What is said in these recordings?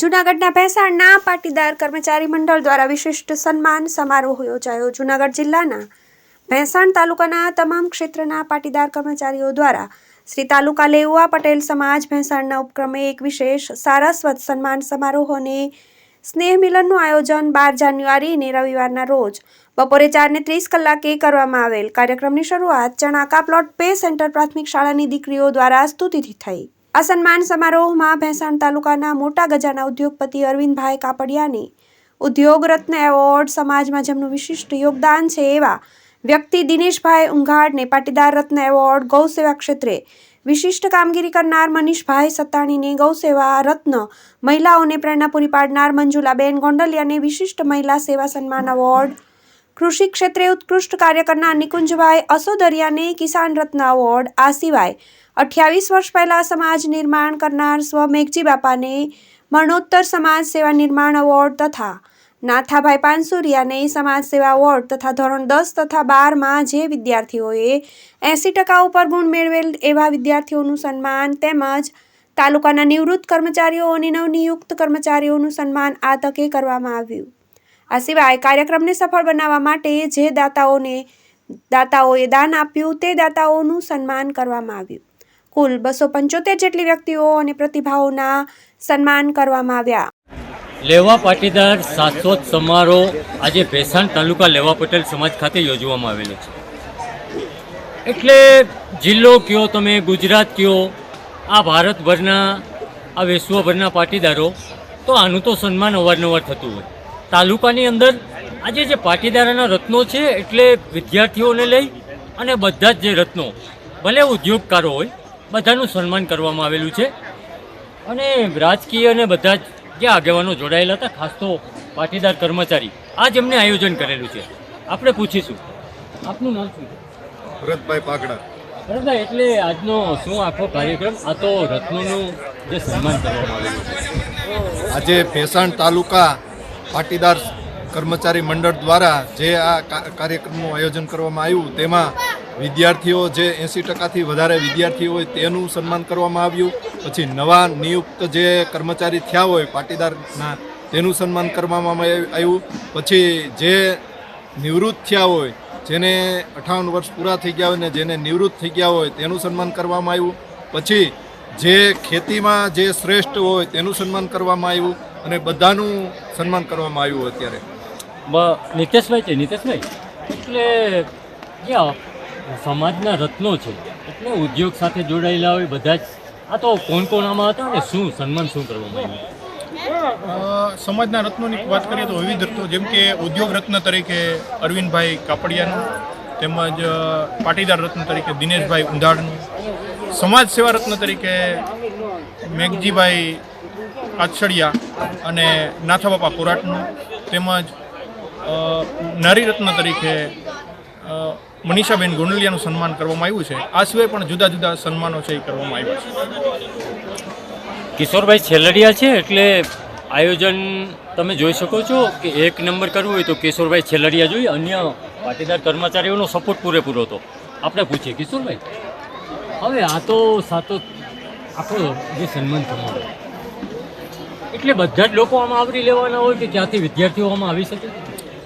જૂનાગઢના ભેંસાણના પાટીદાર કર્મચારી મંડળ દ્વારા વિશિષ્ટ સન્માન સમારોહ યોજાયો. જૂનાગઢ જિલ્લાના ભેંસાણ તાલુકાના તમામ ક્ષેત્રના પાટીદાર કર્મચારીઓ દ્વારા શ્રી તાલુકા લેઉઆ પટેલ સમાજ ભેંસાણના ઉપક્રમે એક વિશેષ સારસ્વત સન્માન સમારોહ અને સ્નેહ મિલનનું આયોજન બાર જાન્યુઆરી અને રવિવારના રોજ બપોરે ચારને ત્રીસ કલાકે કરવામાં આવેલ કાર્યક્રમની શરૂઆત ચણાકા પ્લોટ પે સેન્ટર પ્રાથમિક શાળાની દીકરીઓ દ્વારા સ્તુતિથી થઈ. આ સન્માન સમારોહમાં ભેંસાણ તાલુકાના મોટા ગજાના ઉદ્યોગપતિ અરવિંદભાઈ કાપડિયાને ઉદ્યોગ રત્ન એવોર્ડ સમાજમાં જેમનું વિશિષ્ટ યોગદાન છે એવા વ્યક્તિ દિનેશભાઈ ઉંઘાડને પાટીદાર રત્ન એવોર્ડ ગૌસેવા ક્ષેત્રે વિશિષ્ટ કામગીરી કરનાર મનીષભાઈ સત્તાણીને ગૌસેવા રત્ન મહિલાઓને પ્રેરણા પૂરી પાડનાર મંજુલાબેન ગોંડલિયાને વિશિષ્ટ મહિલા સેવા સન્માન એવોર્ડ કૃષિ ક્ષેત્રે ઉત્કૃષ્ટ કાર્ય કરનાર નિકુંજભાઈ અસોદરિયાને કિસાન રત્ન એવોર્ડ. આ સિવાય અઠ્યાવીસ વર્ષ પહેલાં સમાજ નિર્માણ કરનાર સ્વ મેઘજી બાપાને મરણોત્તર સમાજ સેવા નિર્માણ એવોર્ડ તથા નાથાભાઈ પાનસુરિયાને સમાજ સેવા એવોર્ડ તથા ધોરણ દસ તથા બારમાં જે વિદ્યાર્થીઓએ એંસી ટકા ઉપર ગુણ મેળવેલ એવા વિદ્યાર્થીઓનું સન્માન તેમજ તાલુકાના નિવૃત્ત કર્મચારીઓ અને નવનિયુક્ત કર્મચારીઓનું સન્માન આ તકે કરવામાં આવ્યું. આ સિવાય કાર્યક્રમને સફળ બનાવવા માટે જે દાતાઓને, દાતાઓએ દાન આપ્યું તે દાતાઓનું સન્માન કરવામાં આવ્યું. કુલ બસો પંચોતેર જેટલી વ્યક્તિઓ અને પ્રતિભાઓના સન્માન કરવામાં આવ્યા. લેવા પાટીદાર શાશ્વત સમારોહ આજે ભેસાણ તાલુકા લેવા પટેલ સમાજ ખાતે યોજવામાં આવેલો છે. એટલે જિલ્લો કયો તમે, ગુજરાત કયો, આ ભારતભરના, આ વિશ્વભરના પાટીદારો, તો આનું તો સન્માન અવારનવાર થતું હોય. તાલુકાની અંદર આજે જે પાટીદારોના રત્નો છે એટલે વિદ્યાર્થીઓને લઈ અને બધા જ જે રત્નો ભલે ઉદ્યોગકારો હોય બધાનું સન્માન કરવામાં આવેલું છે. અને રાજકીય અને બધા જ જે આગેવાનો જોડાયેલા હતા ખાસ તો પાટીદાર કર્મચારી આજ એમને આયોજન કરેલું છે. આપણે પૂછીશું. આપનું નામ શું? ભરતભાઈ પાકડા ભરતભાઈ એટલે આજનો શું આખો કાર્યક્રમ? આ તો રત્નોનું જે સન્માન કરવામાં આવેલું છે. આજે ભેસાણ તાલુકા પાટીદાર કર્મચારી મંડળ દ્વારા જે આ કાર્યક્રમનું આયોજન કરવામાં આવ્યું, તેમાં વિદ્યાર્થીઓ જે એંસી ટકાથી વધારે વિદ્યાર્થીઓ હોય તેનું સન્માન કરવામાં આવ્યું. પછી નવા નિયુક્ત જે કર્મચારી થયા હોય પાટીદારના, તેનું સન્માન કરવામાં આવ્યું. પછી જે નિવૃત્ત થયા હોય, જેને અઠાવન વર્ષ પૂરા થઈ ગયા હોય ને જેને નિવૃત્ત થઈ ગયા હોય, તેનું સન્માન કરવામાં આવ્યું. પછી જે ખેતીમાં જે શ્રેષ્ઠ હોય તેનું સન્માન કરવામાં આવ્યું. અને બધાનું સન્માન કરવામાં આવ્યું અત્યારે. બ- નિતેશભાઈ છે નિતેશભાઈ? એટલે જે સમાજના રત્નો છે એટલે ઉદ્યોગ સાથે જોડાયેલા હોય બધા જ આ તો કોણ કોણ આમાં હતા અને શું સન્માન શું કરવામાં આવ્યું? સમાજના રત્નોની વાત કરીએ તો વિવિધ રત્નો જેમ કે ઉદ્યોગ રત્ન તરીકે અરવિંદભાઈ કાપડિયાનું તેમજ પાટીદાર રત્ન તરીકે દિનેશભાઈ ઉંધાડનું સમાજ સેવા રત્ન તરીકે મેઘજીભાઈ કાછડિયા અને નાથાબાપા કોરાટનું તેમજ નારીરત્ન નારી રત્ન તરીકે મનીષાબેન ગોંડલિયાનું સન્માન કરવામાં આવ્યું છે. આ સિવાય પણ જુદા જુદા સન્માનો છે એ કરવામાં આવ્યા છે. કિશોરભાઈ છેલડિયા છે એટલે આયોજન તમે જોઈ શકો છો કે એક નંબર કરવું હોય તો કિશોરભાઈ છેલડિયા જોઈએ, અન્ય પાટીદાર કર્મચારીઓનો સપોર્ટ પૂરેપૂરો હતો. આપણે પૂછીએ, કિશોરભાઈ, હવે આ તો સાતો આખો જે સન્માન સમારોહ એટલે બધા જ લોકો આમાં આવરી લેવાના હોય કે ત્યાંથી વિદ્યાર્થીઓ આમાં આવી શકે?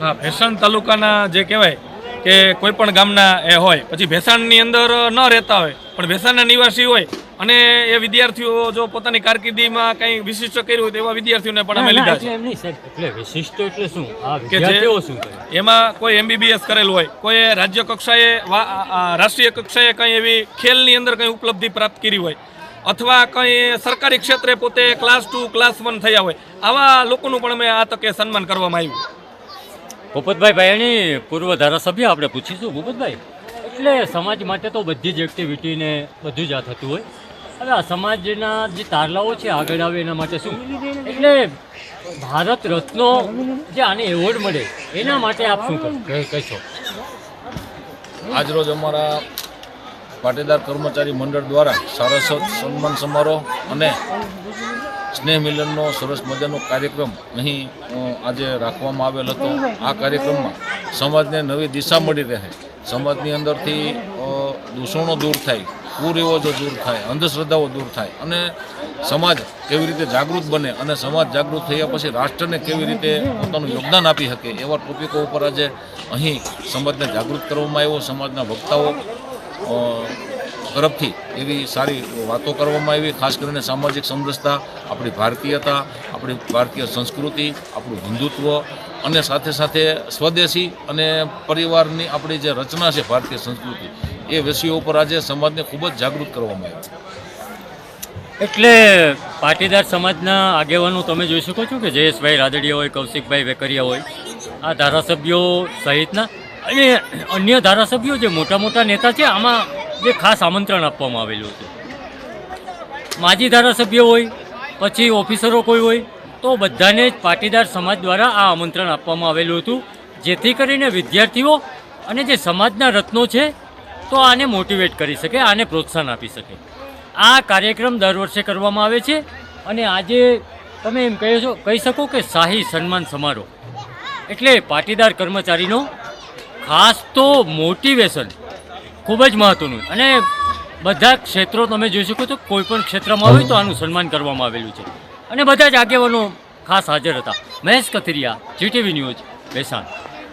હા ભેસાણ તાલુકાના જે કહેવાય કે કોઈ પણ ગામના એ હોય પછી ભેસાણની અંદર ન રહેતા હોય પણ ભેસાણના નિવાસી હોય અને એ વિદ્યાર્થીઓ જો પોતાની કારકિર્દીમાં કંઈ વિશિષ્ટ કર્યું હોય તો એવા વિદ્યાર્થીઓને પણ અમે લીધા એટલે છે. એમ નહીં સાહેબ એટલે વિશિષ્ટ એટલે શું? આ કે વિદ્યાર્થીઓ શું એમાં કોઈ એમબીબીએસ કરેલું હોય કોઈ રાજ્ય કક્ષાએ રાષ્ટ્રીય કક્ષાએ કંઈ એવી ખેલની અંદર કંઈ ઉપલબ્ધિ પ્રાપ્ત કરી હોય અથવા કંઈ સરકારી ક્ષેત્રે પોતે ક્લાસ ટુ ક્લાસ વન થયા હોય આવા લોકોનું પણ અમે આ તકે સન્માન કરવામાં આવ્યું. ભૂપતભાઈ ભાઈની પૂર્વ ધારાસભ્ય આપણે પૂછીશું. ભૂપતભાઈ એટલે સમાજ માટે તો બધી જ એક્ટિવિટીને બધું જ આ થતું હોય. હવે આ સમાજના જે તારલાઓ છે આગળ આવે એના માટે શું? એટલે ભારત રત્નો જે આને એવોર્ડ મળે એના માટે આપ શું કર- કહે- કહેશો. આજરોજ અમારા પાટીદાર કર્મચારી મંડળ દ્વારા સારસ્વત સન્માન સમારોહ અને સ્નેહ મિલનનો સરસ મજાનો કાર્યક્રમ અહીં આજે રાખવામાં આવેલ હતો. આ કાર્યક્રમમાં સમાજને નવી દિશા મળી રહે. સમાજની અંદરથી દૂષણો દૂર થાય, કુરિવાજો દૂર થાય, અંધશ્રદ્ધાઓ દૂર થાય અને સમાજ કેવી રીતે જાગૃત બને અને સમાજ જાગૃત થયા પછી રાષ્ટ્રને કેવી રીતે પોતાનું યોગદાન આપી શકે એવા ટોપિકો ઉપર આજે અહીં સમાજને જાગૃત કરવામાં આવ્યો. સમાજના વક્તાઓ તરફથી એવી સારી વાતો કરવામાં આવી, ખાસ કરીને સામાજિક સમરસતા, આપણી ભારતીયતા, આપણી ભારતીય સંસ્કૃતિ, આપણું હિન્દુત્વ અને સાથે સાથે સ્વદેશી અને પરિવારની આપણી જે રચના છે ભારતીય સંસ્કૃતિ, એ વિષયો ઉપર આજે સમાજને ખૂબ જ જાગૃત કરવામાં આવ્યો. એટલે પાટીદાર સમાજના આગેવાનો તમે જોઈ શકો છો કે જયેશભાઈ રાદડિયા હોય, કૌશિકભાઈ વેકરિયા હોય, આ ધારાસભ્યો સહિતના અને અન્ય ધારાસભ્યો જે મોટા મોટા નેતા છે, આમાં જે ખાસ આમંત્રણ આપવામાં આવેલું હતું. માજી ધારાસભ્ય હોય, પછી ઓફિસરો કોઈ હોય, તો બધાને જ પાટીદાર સમાજ દ્વારા આ આમંત્રણ આપવામાં આવેલું હતું. જેથી કરીને વિદ્યાર્થીઓ અને જે સમાજના રત્નો છે, તો આને મોટિવેટ કરી શકે, આને પ્રોત્સાહન આપી શકે. આ કાર્યક્રમ દર વર્ષે કરવામાં આવે છે અને આજે તમે એમ કહી છો કહી શકો કે શાહી સન્માન સમારોહ. એટલે પાટીદાર કર્મચારીનો ખાસ તો મોટિવેશન ખૂબ જ મહત્વનું અને બધા ક્ષેત્રો તમે જોઈ શકો છો કોઈ પણ ક્ષેત્રમાં હોય તો આનું સન્માન કરવામાં આવેલું છે. અને બધા જ આગેવાનો ખાસ હાજર હતા. Mahesh Kathiriya GTV news Bhesan.